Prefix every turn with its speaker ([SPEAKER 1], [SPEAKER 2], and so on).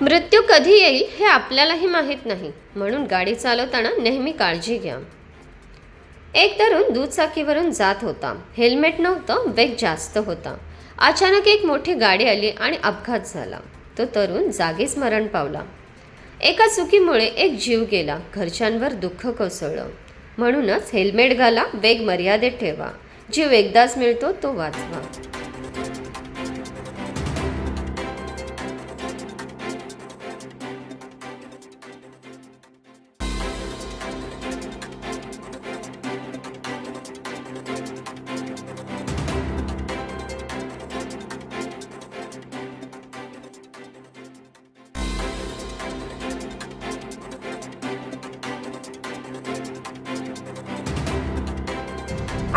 [SPEAKER 1] मृत्यू कधी येईल हे आपल्यालाही माहीत नाही. म्हणून गाडी चालवताना नेहमी काळजी घ्या. एक तरुण दुचाकीवरून जात होता. हेल्मेट नव्हतं वेग जास्त होता. अचानक एक मोठी गाडी आली आणि अपघात झाला. तो तरुण जागीच मरण पावला. एका चुकीमुळे एक जीव गेला. घरच्यांवर दुःख कोसळलं. म्हणूनच हेल्मेट घाला वेग मर्यादेत ठेवा. जीव एकदाच मिळतो तो वाचवा.